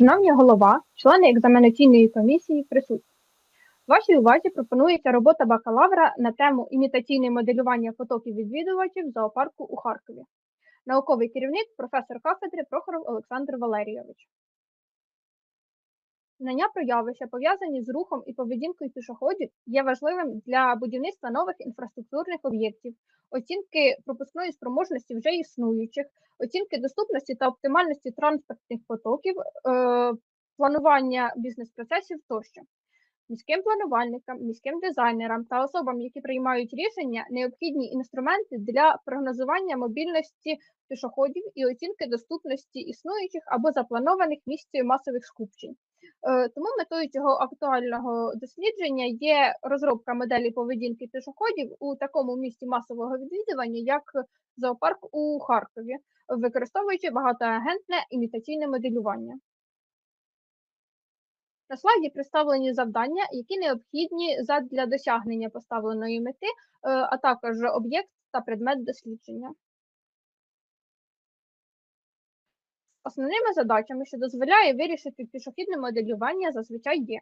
Шановні голова, члени екзаменаційної комісії присутні. Вашій увазі пропонується робота бакалавра на тему імітаційне моделювання потоків відвідувачів зоопарку у Харкові. Науковий керівник, професор кафедри Прохоров Олександр Валерійович. Знання про явища, пов'язані з рухом і поведінкою пішоходів, є важливим для будівництва нових інфраструктурних об'єктів, оцінки пропускної спроможності вже існуючих, оцінки доступності та оптимальності транспортних потоків, е, планування бізнес-процесів тощо. Міським планувальникам, міським дизайнерам та особам, які приймають рішення, необхідні інструменти для прогнозування мобільності пішоходів і оцінки доступності існуючих або запланованих місць масових скупчень. Е, Тому метою цього актуального дослідження є розробка моделі поведінки пішоходів у такому місті масового відвідування, як зоопарк у Харкові, використовуючи багатоагентне імітаційне моделювання. На слайді представлені завдання, які необхідні для досягнення поставленої мети, е, а також об'єкт та предмет дослідження. Основними задачами, що дозволяє вирішити пішохідне моделювання, зазвичай є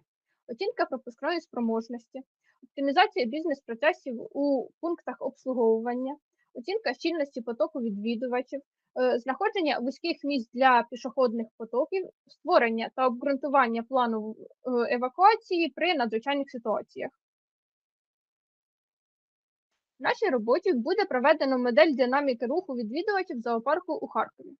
оцінка пропускної спроможності, оптимізація бізнес-процесів у пунктах обслуговування, оцінка щільності потоку відвідувачів, е, знаходження вузьких місць для пішохідних потоків, створення та обґрунтування плану е, евакуації при надзвичайних ситуаціях. В нашій роботі буде проведено модель динаміки руху відвідувачів зоопарку у Харкові.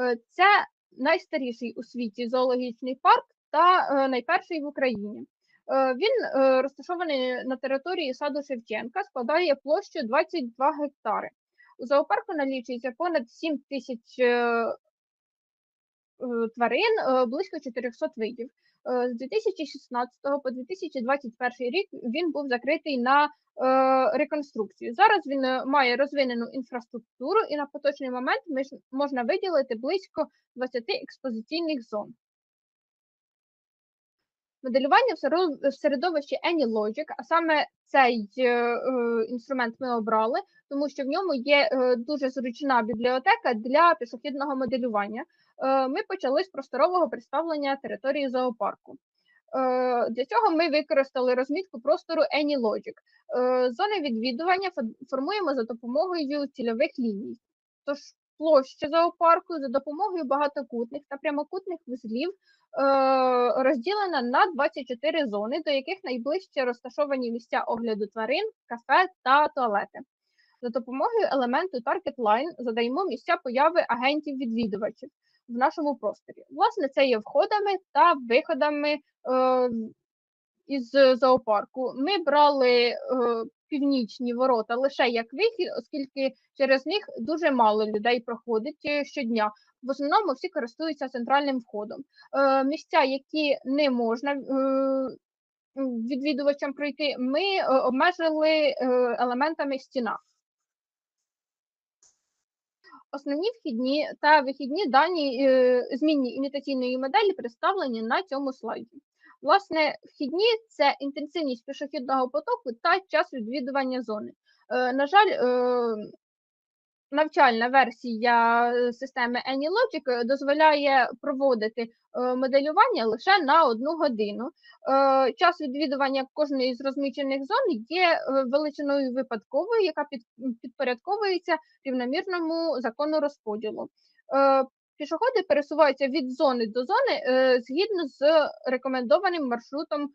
Е, Це найстаріший у світі зоологічний парк та е, найперший в Україні. Е, Він розташований на території саду Шевченка, складає площу 22 гектари. У зоопарку налічується понад 7 тисяч тварин, близько 400 видів. З 2016 по 2021 рік він був закритий на реконструкцію. Зараз він має розвинену інфраструктуру, і на поточний момент можна виділити близько 20 експозиційних зон. Моделювання в середовищі AnyLogic, а саме цей інструмент ми обрали, тому що в ньому є дуже зручна бібліотека для пішохідного моделювання. Ми почали з просторового представлення території зоопарку. Для цього ми використали розмітку простору AnyLogic. Зони відвідування формуємо за допомогою цільових ліній. Тож площа зоопарку за допомогою багатокутних та прямокутних вузлів розділена на 24 зони, до яких найближче розташовані місця огляду тварин, кафе та туалети. За допомогою елементу Target Line задаємо місця появи агентів-відвідувачів в нашому просторі. Власне, це є входами та виходами е, із зоопарку. Ми брали е, північні ворота лише як вихід, оскільки через них дуже мало людей проходить е, щодня. В основному всі користуються центральним входом. Е, місця, які не можна е, відвідувачам пройти, ми е, обмежили е, елементами стіна. Основні вхідні та вихідні дані е, змінні імітаційної моделі представлені на цьому слайді. Власне, вхідні це інтенсивність пішохідного потоку та час відвідування зони. Е, на жаль, е, навчальна версія системи AnyLogic дозволяє проводити моделювання лише на одну годину. Час відвідування кожної з розмічених зон є величиною випадковою, яка підпорядковується рівномірному закону розподілу. Пішоходи пересуваються від зони до зони згідно з рекомендованим маршрутом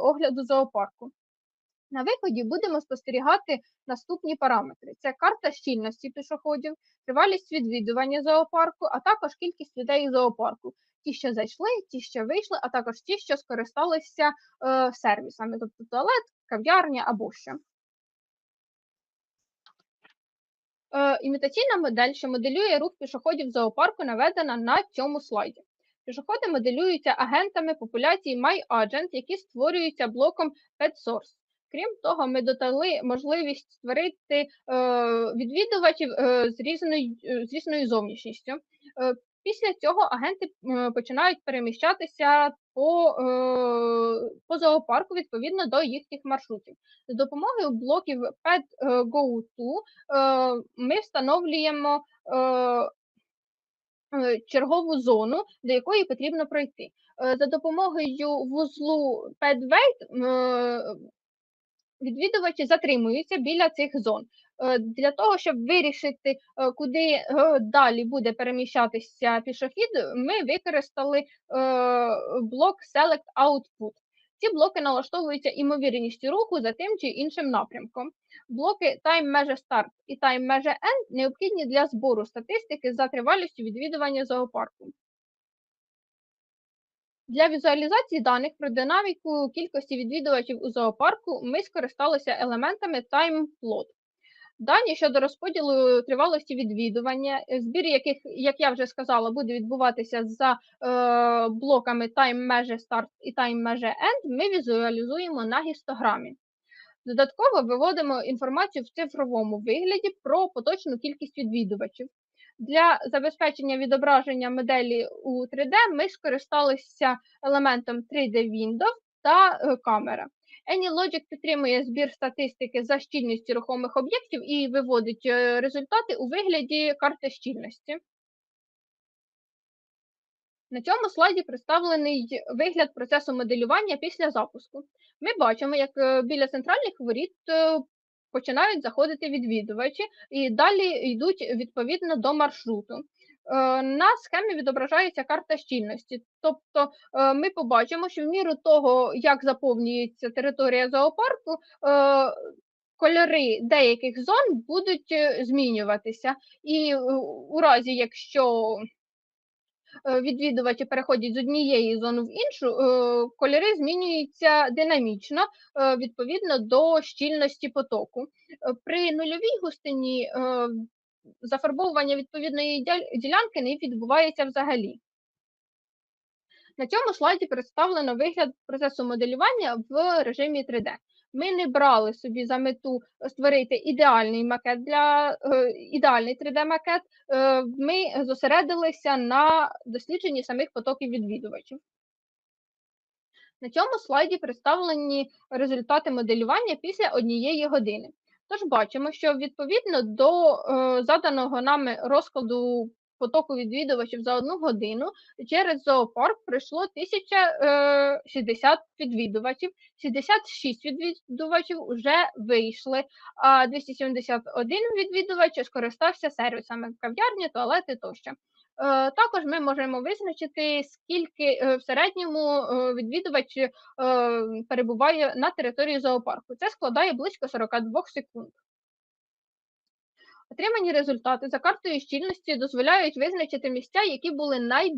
огляду зоопарку. На виході будемо спостерігати наступні параметри: це карта щільності пішоходів, тривалість відвідування зоопарку, а також кількість людей зоопарку. Ті, що зайшли, ті, що вийшли, а також ті, що скористалися е, сервісами, тобто туалет, кав'ярня або що. Е, імітаційна модель, що моделює рух пішоходів зоопарку, наведена на цьому слайді. Пішоходи моделюються агентами популяції MyAgent, які створюються блоком PetSource. Крім того, ми додали можливість створити е, відвідувачів е, з різною е, з різною зовнішністю. Після цього агенти починають переміщатися по по зоопарку відповідно до їхніх маршрутів. За допомогою блоків PetGoTo е, ми встановлюємо чергову зону, до якої потрібно пройти. За допомогою вузлу PadWait е, відвідувачі затримуються біля цих зон. Е, Для того, щоб вирішити, е, куди е, далі буде переміщатися пішохід, ми використали блок Select Output. Ці блоки налаштовуються імовірністю руху за тим чи іншим напрямком. Блоки Time Measure Start і Time Measure End необхідні для збору статистики за тривалістю відвідування зоопарку. Для візуалізації даних про динаміку кількості відвідувачів у зоопарку ми скористалися елементами TimePlot. Дані щодо розподілу тривалості відвідування, е, збір яких, як я вже сказала, буде відбуватися за е, блоками Measure Start і Measure End, ми візуалізуємо на гістограмі. Додатково виводимо інформацію в цифровому вигляді про поточну кількість відвідувачів. Для забезпечення відображення моделі у 3D ми скористалися елементом 3D Window та е, камера. AnyLogic підтримує збір статистики за щільністю рухомих об'єктів і виводить е, результати у вигляді карти щільності. На цьому слайді представлений вигляд процесу моделювання після запуску. Ми бачимо, як е, біля центральних воріт починають заходити відвідувачі і далі йдуть відповідно до маршруту. Е, На схемі відображається карта щільності, тобто е, ми побачимо, що в міру того, як заповнюється територія зоопарку, е, кольори деяких зон будуть змінюватися, і у разі, якщо відвідувачі переходять з однієї зони в іншу, е, кольори змінюються динамічно е, відповідно до щільності потоку. Е, При нульовій густині е, зафарбовування відповідної ділянки не відбувається взагалі. На цьому слайді представлено вигляд процесу моделювання в режимі 3D. Ми не брали собі за мету створити ідеальний макет для е, ідеальний 3D-макет. Е, ми зосередилися на дослідженні самих потоків відвідувачів. На цьому слайді представлені результати моделювання після однієї години. Тож бачимо, що відповідно до е, заданого нами розкладу потоку відвідувачів за одну годину через зоопарк пройшло 1060 відвідувачів, 76 відвідувачів вже вийшли, а 271 відвідувач скористався сервісами кав'ярні, туалети тощо. Е, Також ми можемо визначити, скільки е, в середньому е, відвідувач е, перебуває на території зоопарку. Це складає близько 42 секунд. Отримані результати за картою щільності дозволяють визначити місця, які були най...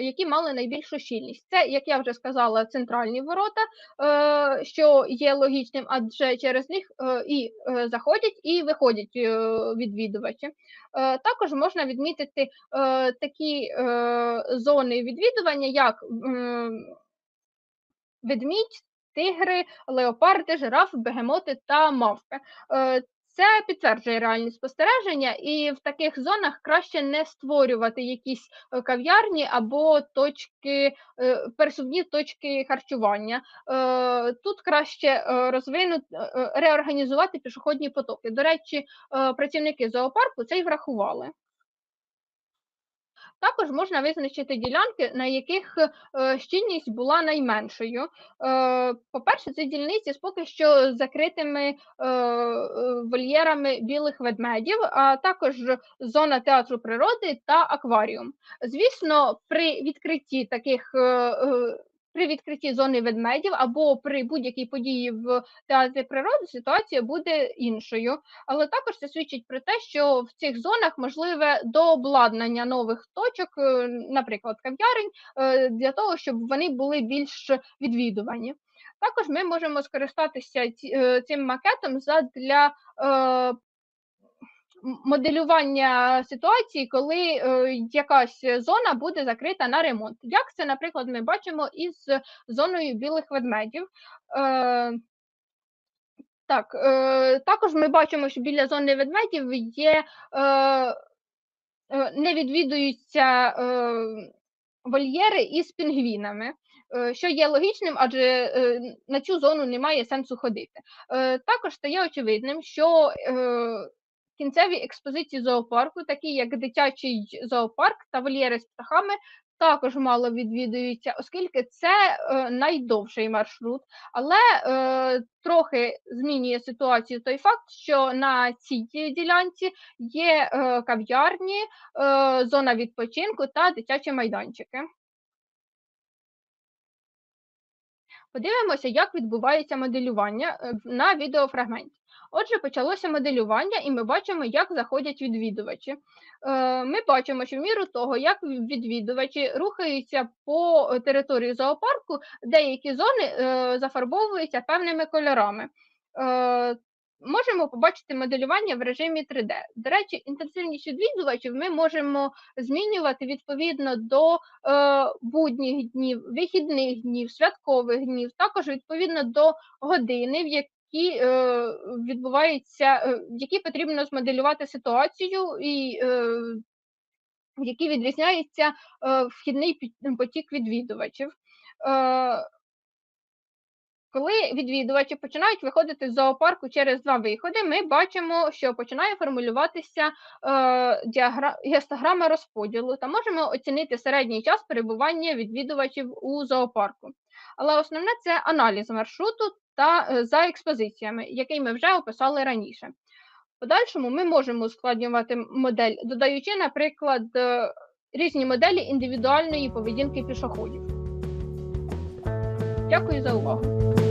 які мали найбільшу щільність. Це, як я вже сказала, центральні ворота, е, що є логічним, адже через них е, і е, заходять, і виходять відвідувачі. Також можна відмітити такі зони відвідування, як ведмідь, тигри, леопарди, жирафи, бегемоти та мавпи. Це підтверджує реальні спостереження, і в таких зонах краще не створювати якісь е, кав'ярні або точки, е, пересувні точки харчування. Е, Тут краще розвинути, реорганізувати пішохідні потоки. До речі, працівники зоопарку це й врахували. Також можна визначити ділянки, на яких е, щільність була найменшою. Е, По-перше, це дільниці з поки що закритими е, вольєрами білих ведмедів, а також зона театру природи та акваріум. Звісно, при відкритті таких. При відкритті зони ведмедів або при будь-якій події в театрі природи ситуація буде іншою. Але також це свідчить про те, що в цих зонах можливе дообладнання нових точок, е, наприклад, кав'ярень, е, для того, щоб вони були більш відвідувані. Також ми можемо скористатися е, цим макетом для моделювання ситуації, коли е, якась зона буде закрита на ремонт. Як це, наприклад, ми бачимо із зоною білих ведмедів. Е, так, е, також ми бачимо, що біля зони ведмедів є е, е, не відвідуються е, вольєри із пінгвінами, що є логічним, адже е, на цю зону немає сенсу ходити. Е, також стає очевидним, що кінцеві експозиції зоопарку, такі як дитячий зоопарк та вольєри з птахами, також мало відвідуються, оскільки це е, найдовший маршрут, але е, трохи змінює ситуацію той факт, що на цій ділянці є е, кав'ярні, е, зона відпочинку та дитячі майданчики. Подивимося, як відбувається моделювання е, на відеофрагменті. Отже, почалося моделювання, і ми бачимо, як заходять відвідувачі. Е, Ми бачимо, що в міру того, як відвідувачі рухаються по е, території зоопарку, деякі зони е, зафарбовуються певними кольорами. Можемо побачити моделювання в режимі 3D. До речі, інтенсивність відвідувачів ми можемо змінювати відповідно до е, будніх днів, вихідних днів, святкових днів, також відповідно до години, в якій е, відбувається, е, в потрібно змоделювати ситуацію і е, в якій відрізняється е, вхідний потік відвідувачів. Е, коли відвідувачі починають виходити з зоопарку через два виходи, ми бачимо, що починає формулюватися е, гістограма розподілу та можемо оцінити середній час перебування відвідувачів у зоопарку. Але основне це аналіз маршруту та е, за експозиціями, який ми вже описали раніше. Подальшому ми можемо ускладнювати модель, додаючи, наприклад, е, різні моделі індивідуальної поведінки пішоходів. Дякую за увагу.